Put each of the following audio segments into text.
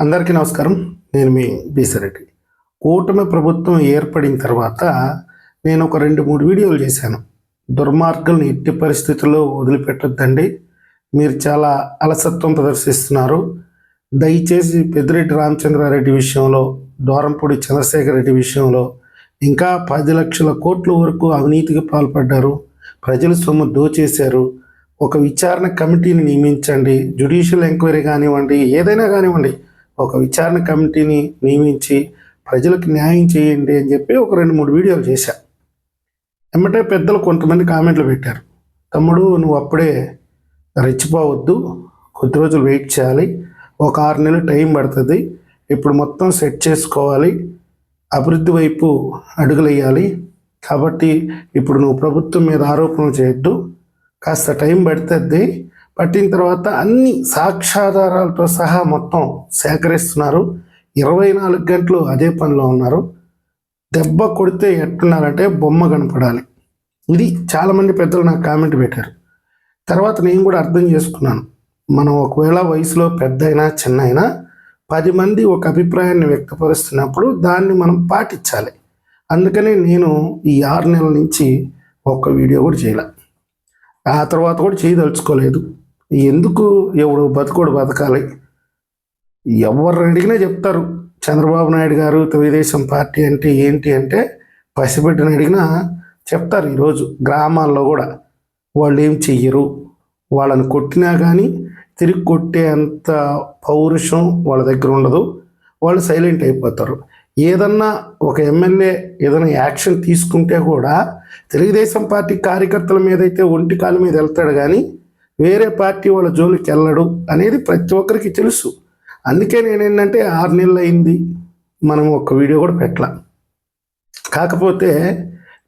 అందరికీ నమస్కారం. నేను మీ బీసరెడ్డి. కూటమి ప్రభుత్వం ఏర్పడిన తర్వాత నేను ఒక రెండు మూడు వీడియోలు చేశాను. దుర్మార్గులను ఎట్టి పరిస్థితుల్లో వదిలిపెట్టొద్దండి. మీరు చాలా అలసత్వం ప్రదర్శిస్తున్నారు. దయచేసి పెద్దిరెడ్డి రామచంద్రారెడ్డి విషయంలో దోరంపూడి చంద్రశేఖర్ రెడ్డి విషయంలో ఇంకా పది లక్షల కోట్ల వరకు అవినీతికి పాల్పడ్డారు. ప్రజల సొమ్ము దోచేశారు. ఒక విచారణ కమిటీని నియమించండి. జ్యుడిషియల్ ఎంక్వైరీ కానివ్వండి ఏదైనా కానివ్వండి. ఒక విచారణ కమిటీని నియమించి ప్రజలకు న్యాయం చేయండి అని చెప్పి ఒక రెండు మూడు వీడియోలు చేశా. ఎమ్మటే పెద్దలు కొంతమంది కామెంట్లు పెట్టారు. తమ్ముడు నువ్వు అప్పుడే రెచ్చిపోవద్దు. కొద్ది రోజులు వెయిట్ చేయాలి. ఒక ఆరు నెలలు టైం పడుతుంది. ఇప్పుడు మొత్తం సెట్ చేసుకోవాలి. అభివృద్ధి వైపు అడుగులేయాలి కాబట్టి ఇప్పుడు నువ్వు ప్రభుత్వం మీద ఆరోపణలు చేయొద్దు. కాస్త టైం పడుతుంది పట్టిన తర్వాత అన్ని సాక్ష్యాధారాలతో సహా మొత్తం సేకరిస్తున్నారు. ఇరవై నాలుగు గంటలు అదే పనిలో ఉన్నారు. దెబ్బ కొడితే ఎట్టున్నారంటే బొమ్మ కనపడాలి. ఇది చాలామంది పెద్దలు నాకు కామెంట్ పెట్టారు. తర్వాత నేను కూడా అర్థం చేసుకున్నాను. మనం ఒకవేళ వయసులో పెద్ద అయినా చిన్న అయినా పది మంది ఒక అభిప్రాయాన్ని వ్యక్తపరుస్తున్నప్పుడు దాన్ని మనం పాటించాలి. అందుకనే నేను ఈ ఆరు నెలల నుంచి ఒక్క వీడియో కూడా చేయలే. ఆ తర్వాత కూడా చేయదలుచుకోలేదు. ఎందుకు ఎవడు బతుకోడు బతకాలి? ఎవరు అడిగినా చెప్తారు. చంద్రబాబు నాయుడు గారు తెలుగుదేశం పార్టీ అంటే ఏంటి అంటే పసిబిడ్డని అడిగినా చెప్తారు ఈరోజు గ్రామాల్లో కూడా. వాళ్ళు ఏం చెయ్యరు? వాళ్ళని కొట్టినా కానీ తిరిగి కొట్టే అంత పౌరుషం వాళ్ళ దగ్గర ఉండదు. వాళ్ళు సైలెంట్ అయిపోతారు. ఏదన్నా ఒక ఎమ్మెల్యే ఏదైనా యాక్షన్ తీసుకుంటే కూడా తెలుగుదేశం పార్టీ కార్యకర్తల మీద అయితే ఒంటి కాలు మీద వెళ్తాడు కానీ వేరే పార్టీ వాళ్ళ జోలికి వెళ్ళడు అనేది ప్రతి ఒక్కరికి తెలుసు. అందుకే నేనేంటంటే ఆరు నెలలు అయింది. మనం ఒక వీడియో కూడా పెట్టలా. కాకపోతే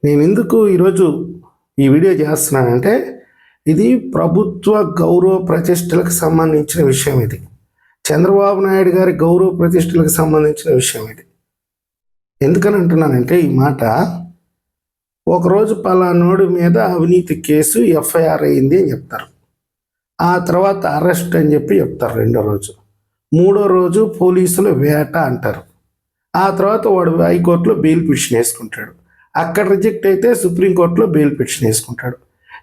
నేను ఎందుకు ఈరోజు ఈ వీడియో చేస్తున్నానంటే ఇది ప్రభుత్వ గౌరవ ప్రతిష్టలకు సంబంధించిన విషయం ఇది. చంద్రబాబు నాయుడు గారి గౌరవ ప్రతిష్టలకు సంబంధించిన విషయం ఇది. ఎందుకని అంటున్నానంటే ఈ మాట ఒకరోజు పలానోడి మీద అవినీతి కేసు ఎఫ్ఐఆర్ అయింది అని చెప్తారు. ఆ తర్వాత అరెస్ట్ అని చెప్పి చెప్తారు రెండో రోజు. మూడో రోజు పోలీసులు వేట అంటారు. ఆ తర్వాత వాడు హైకోర్టులో బెయిల్ పిటిషన్ వేసుకుంటాడు. అక్కడ రిజెక్ట్ అయితే సుప్రీంకోర్టులో బెయిల్ పిటిషన్ వేసుకుంటాడు.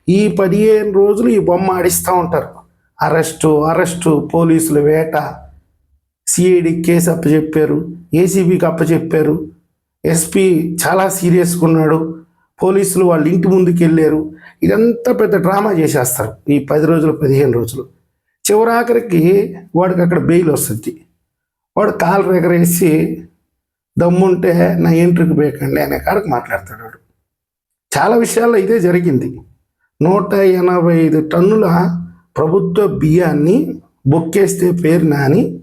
ఈ పదిహేను రోజులు ఈ బొమ్మ ఆడిస్తూ ఉంటారు. అరెస్టు అరెస్టు పోలీసులు వేట. సిఐడికి కేసు అప్పచెప్పారు ఏసీబీకి అప్పచెప్పారు. ఎస్పీ చాలా సీరియస్గా ఉన్నాడు. పోలీసులు వాళ్ళ ఇంటి ముందుకు వెళ్ళారు ఇదంతా పెద్ద డ్రామా చేసేస్తారు. ఈ పది రోజులు పదిహేను రోజులు. చివరాఖరికి వాడికి అక్కడ బెయిల్ వస్తుంది. వాడు కాలు ఎగరేసి దమ్ముంటే నా ఎంట్రీకి బేకండి అనే కాడకు మాట్లాడతాడు వాడు. చాలా విషయాల్లో ఇదే జరిగింది. నూట ఎనభై ఐదు టన్నుల ప్రభుత్వ బియ్యాన్ని బొక్కేస్తే పేరు నాని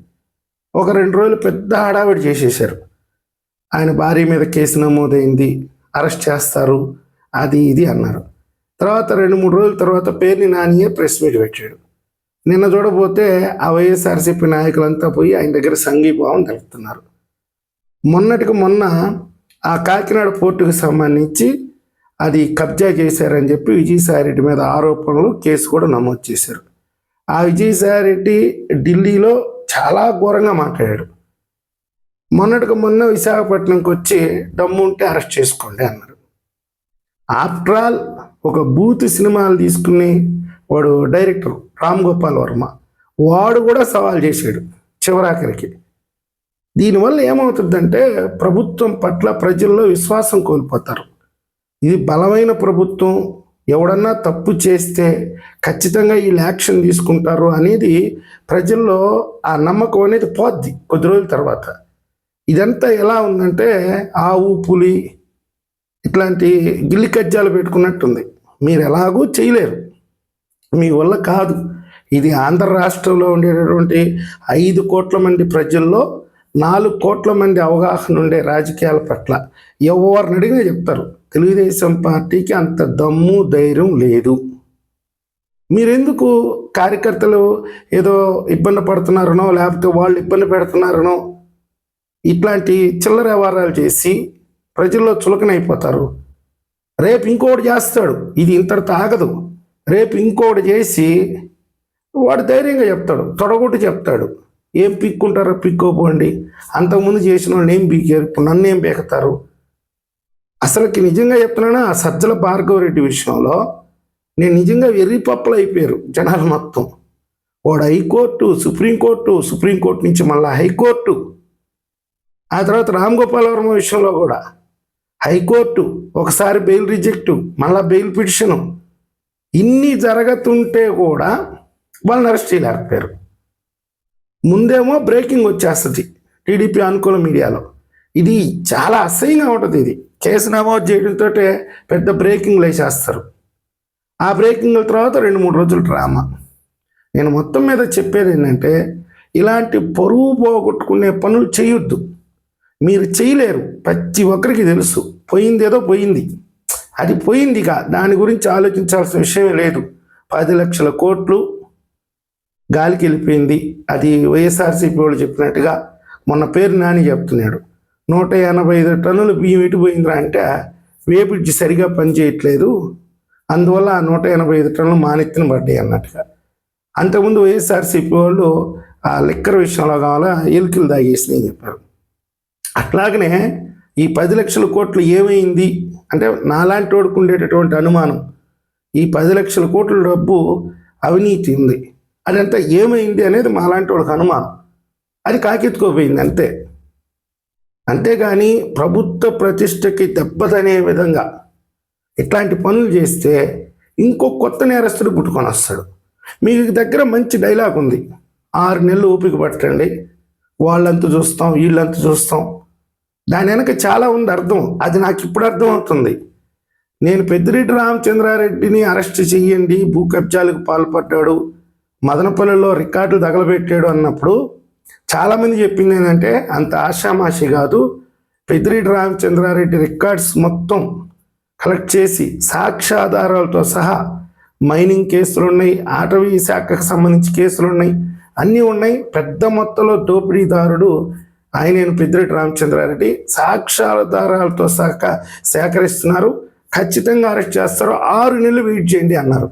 ఒక రెండు రోజులు పెద్ద హడావిడి చేసేసారు ఆయన భార్య మీద కేసు నమోదైంది. అరెస్ట్ చేస్తారు. అది ఇది అన్నారు. తర్వాత రెండు మూడు రోజుల తర్వాత పేరుని నానియే ప్రెస్ మీట్ పెట్టాడు. నిన్న చూడబోతే ఆ వైఎస్ఆర్సీపీ నాయకులంతా పోయి ఆయన దగ్గర సంఘీభావం తెలుపుతున్నారు. మొన్నటికి మొన్న ఆ కాకినాడ పోర్టుకు సంబంధించి అది కబ్జా చేశారని చెప్పి విజయసాయిరెడ్డి మీద ఆరోపణలు కేసు కూడా నమోదు చేశారు. ఆ విజయసాయిరెడ్డి ఢిల్లీలో చాలా ఘోరంగా మాట్లాడాడు. మొన్నటికి మొన్న విశాఖపట్నంకి వచ్చి డమ్ము ఉంటే అరెస్ట్ చేసుకోండి అన్నారు. ఆఫ్టర్ ఆల్ ఒక బూత్ సినిమాలు తీసుకుని వాడు డైరెక్టర్ రామ్ గోపాల్ వర్మ వాడు కూడా సవాల్ చేశాడు చివరాఖరికి. దీనివల్ల ఏమవుతుందంటే ప్రభుత్వం పట్ల ప్రజల్లో విశ్వాసం కోల్పోతారు. ఇది బలమైన ప్రభుత్వం ఎవడన్నా తప్పు చేస్తే ఖచ్చితంగా వీళ్ళు యాక్షన్ తీసుకుంటారు అనేది ప్రజల్లో ఆ నమ్మకం అనేది పోద్ది కొద్ది రోజుల తర్వాత. ఇదంతా ఎలా ఉందంటే ఆవు పులి ఇట్లాంటి గిల్లి కజ్జాలు పెట్టుకున్నట్టుంది. మీరు ఎలాగూ చేయలేరు. మీ వల్ల కాదు. ఇది ఆంధ్ర రాష్ట్రంలో ఉండేటటువంటి ఐదు కోట్ల మంది ప్రజల్లో నాలుగు కోట్ల మంది అవగాహన ఉండే రాజకీయాల పట్ల ఎవరిని అడిగినా చెప్తారు. తెలుగుదేశం పార్టీకి అంత దమ్ము ధైర్యం లేదు. మీరెందుకు కార్యకర్తలు ఏదో ఇబ్బంది పడుతున్నారనో లేకపోతే వాళ్ళు ఇబ్బంది పెడుతున్నారనో ఇట్లాంటి చిల్లర వ్యవహారాలు చేసి ప్రజల్లో చులకనైపోతారు. రేపు ఇంకోటి చేస్తాడు. ఇది ఇంతటితో ఆగదు. రేపు ఇంకోటి చేసి వాడు ధైర్యంగా చెప్తాడు. తొడగొట్టి చెప్తాడు. ఏం పిక్కుంటారో పిక్కోపోండి. అంతకుముందు చేసిన వాళ్ళు ఏం పీకారు? ఇప్పుడు నన్ను ఏం పీకుతారు? అసలుకి నిజంగా చెప్తున్నానా? ఆ సజ్జల భార్గవరెడ్డి విషయంలో నేను నిజంగా వెర్రి పప్పులు అయిపోయారు జనాలు మొత్తం. వాడు హైకోర్టు సుప్రీంకోర్టు సుప్రీంకోర్టు నుంచి మళ్ళీ హైకోర్టు ఆ తర్వాత రామ్ గోపాల్ వర్మ విషయంలో కూడా హైకోర్టు ఒకసారి బెయిల్ రిజెక్టు మళ్ళా బెయిల్ పిటిషను. ఇన్ని జరగతుంటే కూడా వాళ్ళని అరెస్ట్ చేయలేకపోయారు. ముందేమో బ్రేకింగ్ వచ్చేస్తుంది టీడీపీ అనుకూల మీడియాలో. ఇది చాలా అసహ్యంగా ఉంటుంది ఇది. కేసు నమోదు చేయడంతో పెద్ద బ్రేకింగ్లు వేసేస్తారు. ఆ బ్రేకింగ్ల తర్వాత రెండు మూడు రోజులు డ్రామా. నేను మొత్తం మీద చెప్పేది ఏంటంటే ఇలాంటి పరువు పోగొట్టుకునే పనులు చేయొద్దు. మీరు చేయలేరు. ప్రతి ఒక్కరికి తెలుసు. పోయింది ఏదో పోయింది. అది పోయిందిగా దాని గురించి ఆలోచించాల్సిన విషయమే లేదు. పది లక్షల కోట్లు గాలికి వెళ్ళిపోయింది. అది వైఎస్ఆర్సీపీ వాళ్ళు చెప్పినట్టుగా మొన్న పేరు నాని చెప్తున్నాడు. నూట ఎనభై ఐదు టన్నులు బియ్యం ఎటుపోయిందిరా అంటే వేపిడ్చి సరిగా పనిచేయట్లేదు. అందువల్ల ఆ నూట ఎనభై ఐదు టన్నులు మానెత్తిన పడ్డాయి అన్నట్టుగా. అంతకుముందు వైఎస్ఆర్సీపీ వాళ్ళు ఆ లిక్కర్ విషయంలో కావాలా? ఎలుకలు దాగేసినాయి చెప్పారు. అట్లాగనే ఈ పది లక్షల కోట్లు ఏమైంది? అంటే నాలాంటి వాడికి ఉండేటటువంటి అనుమానం. ఈ పది లక్షల కోట్ల డబ్బు అవినీతి ఉంది. అదంతా ఏమైంది అనేది మాలాంటి వాళ్ళకి అనుమానం. అది కాకెత్తుకోపోయింది అంతే. అంతేగాని ప్రభుత్వ ప్రతిష్టకి దెబ్బతనే విధంగా ఇట్లాంటి పనులు చేస్తే ఇంకో కొత్త నేరస్తుడు పుట్టుకొని వస్తాడు. మీ దగ్గర మంచి డైలాగ్ ఉంది. ఆరు నెలలు ఓపిక పట్టండి. వాళ్ళంతా చూస్తాం వీళ్ళంతా చూస్తాం. దాని వెనక చాలా ఉంది అర్థం. అది నాకు ఇప్పుడు అర్థం అవుతుంది నేను పెద్దిరెడ్డి రామచంద్రారెడ్డిని అరెస్ట్ చెయ్యండి భూ కబ్జాలకు పాల్పడ్డాడు మదనపల్లిలో రికార్డులు తగలబెట్టాడు అన్నప్పుడు చాలామంది చెప్పింది ఏంటంటే అంత ఆషామాషి కాదు. పెద్దిరెడ్డి రామచంద్రారెడ్డి రికార్డ్స్ మొత్తం కలెక్ట్ చేసి సాక్ష్యాధారాలతో సహా మైనింగ్ కేసులు ఉన్నాయి అటవీ శాఖకు సంబంధించి కేసులు ఉన్నాయి అన్నీ ఉన్నాయి. పెద్ద మొత్తంలో దోపిడీదారుడు ఆయన పెద్దిరెడ్డి రామచంద్రారెడ్డి సాక్ష్యాధారాలతో సహా సేకరిస్తున్నారు. ఖచ్చితంగా అరెస్ట్ చేస్తారు. ఆరు నెలలు వెయిట్ చేయండి అన్నారు.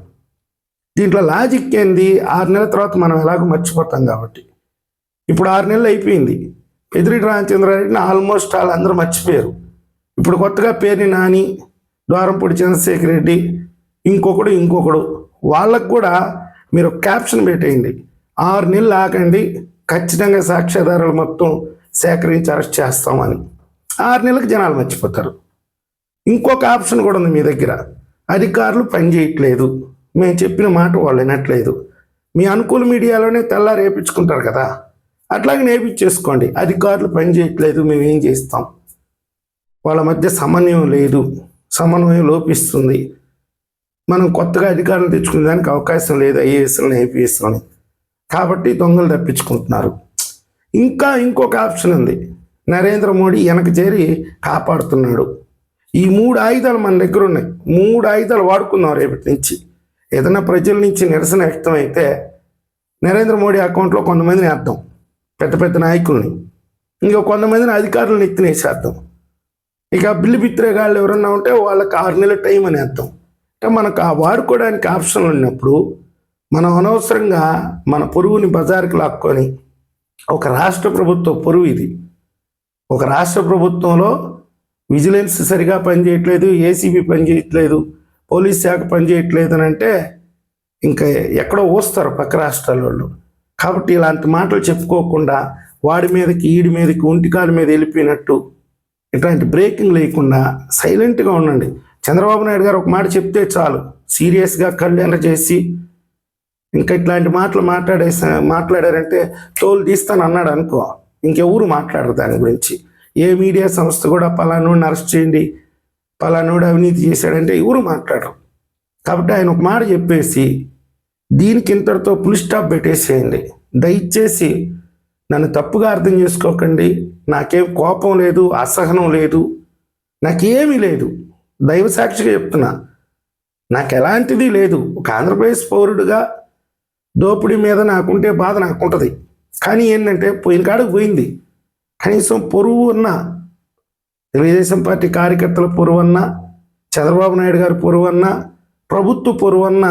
దీంట్లో లాజిక్ ఏంది? ఆరు నెలల తర్వాత మనం ఎలాగో మర్చిపోతాం కాబట్టి. ఇప్పుడు ఆరు నెలలు అయిపోయింది. పెద్దిరెడ్డి రామచంద్రారెడ్డిని ఆల్మోస్ట్ వాళ్ళందరూ మర్చిపోయారు. ఇప్పుడు కొత్తగా పేరుని నాని ద్వారంపూడి చంద్రశేఖర్ రెడ్డి ఇంకొకడు ఇంకొకడు. వాళ్ళకు కూడా మీరు క్యాప్షన్ పెట్టేయండి. ఆరు నెలలు ఆకండి ఖచ్చితంగా సాక్ష్యాధారాలు మొత్తం సేకరించి అరెస్ట్ చేస్తామని. ఆరు నెలలకు జనాలు మర్చిపోతారు. ఇంకొక ఆప్షన్ కూడా ఉంది మీ దగ్గర. అధికారులు పనిచేయట్లేదు మేము చెప్పిన మాట వాళ్ళు వినట్లేదు. మీ అనుకూల మీడియాలోనే తెల్లారి వేయించుకుంటారు కదా. అట్లాగే నేర్పించేసుకోండి. అధికారులు పనిచేయట్లేదు మేము ఏం చేస్తాం? వాళ్ళ మధ్య సమన్వయం లేదు. సమన్వయం లోపిస్తుంది. మనం కొత్తగా అధికారులు తెచ్చుకునే దానికి అవకాశం లేదు ఐఏఎస్లను ఏపీఎస్లని కాబట్టి దొంగలు తప్పించుకుంటున్నారు. ఇంకా ఇంకొక ఆప్షన్ ఉంది. నరేంద్ర మోడీ వెనక చేరి కాపాడుతున్నాడు. ఈ మూడు ఆయుధాలు మన దగ్గర ఉన్నాయి. మూడు ఆయుధాలు వాడుకుందాం రేపటి నుంచి. ఏదైనా ప్రజల నుంచి నిరసన వ్యక్తం అయితే నరేంద్ర మోడీ అకౌంట్లో కొంతమందిని వేద్దాం. పెద్ద పెద్ద నాయకుల్ని. ఇంకా కొంతమందిని అధికారులను ఎత్తినేసేద్దాం. ఇక బిల్లు బిత్రేగాళ్ళు ఎవరన్నా ఉంటే వాళ్ళకి ఆరు నెలల టైం అని వేద్దాం. అంటే మనకు ఆ వాడుకోవడానికి ఆప్షన్లు ఉన్నప్పుడు మనం అనవసరంగా మన పొరుగుని బజార్కి లాక్కొని ఒక రాష్ట్ర ప్రభుత్వ పొరుగు ఇది. ఒక రాష్ట్ర ప్రభుత్వంలో విజిలెన్స్ సరిగా పనిచేయట్లేదు ఏసీబీ పనిచేయట్లేదు పోలీస్ శాఖ పనిచేయట్లేదు అని అంటే ఇంకా ఎక్కడో వస్తారు పక్క రాష్ట్రాల వాళ్ళు. కాబట్టి ఇలాంటి మాటలు చెప్పుకోకుండా వాడి మీదకి ఈడి మీదకి ఒంటికాల మీద వెళ్ళిపోయినట్టు ఇట్లాంటి బ్రేకింగ్ లేకుండా సైలెంట్గా ఉండండి. చంద్రబాబు నాయుడు గారు ఒక మాట చెప్తే చాలు సీరియస్గా కళ్ళు చేసి ఇంకా ఇట్లాంటి మాటలు మాట్లాడేసా మాట్లాడారంటే తోలు తీస్తాను అన్నాడు అనుకో. ఇంకెవరు మాట్లాడరు దాని గురించి. ఏ మీడియా సంస్థ కూడా పలానోడిని అరెస్ట్ చేయండి పలానోడు అవినీతి చేశాడంటే ఎవరు మాట్లాడరు. కాబట్టి ఆయన ఒక మాట చెప్పేసి దీనికి ఇంతటితో పులి స్టాప్ పెట్టేసేయండి. దయచేసి నన్ను తప్పుగా అర్థం చేసుకోకండి. నాకేం కోపం లేదు అసహనం లేదు నాకేమీ లేదు. దైవ సాక్షిగా చెప్తున్నా. నాకు ఎలాంటిది లేదు. ఒక ఆంధ్రప్రదేశ్ పౌరుడిగా దోపిడీ మీద నాకుంటే బాధ నాకుంటుంది. కానీ ఏంటంటే పోయిన కాడికి పోయింది. కనీసం పొరువు ఉన్న తెలుగుదేశం పార్టీ కార్యకర్తల పొరువన్న చంద్రబాబు నాయుడు గారి పొరువన్న ప్రభుత్వ పొరువన్న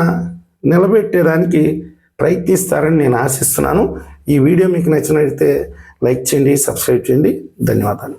నిలబెట్టేదానికి ప్రయత్నిస్తారని నేను ఆశిస్తున్నాను. ఈ వీడియో మీకు నచ్చినట్లయితే లైక్ చేయండి సబ్స్క్రైబ్ చేయండి. ధన్యవాదాలు.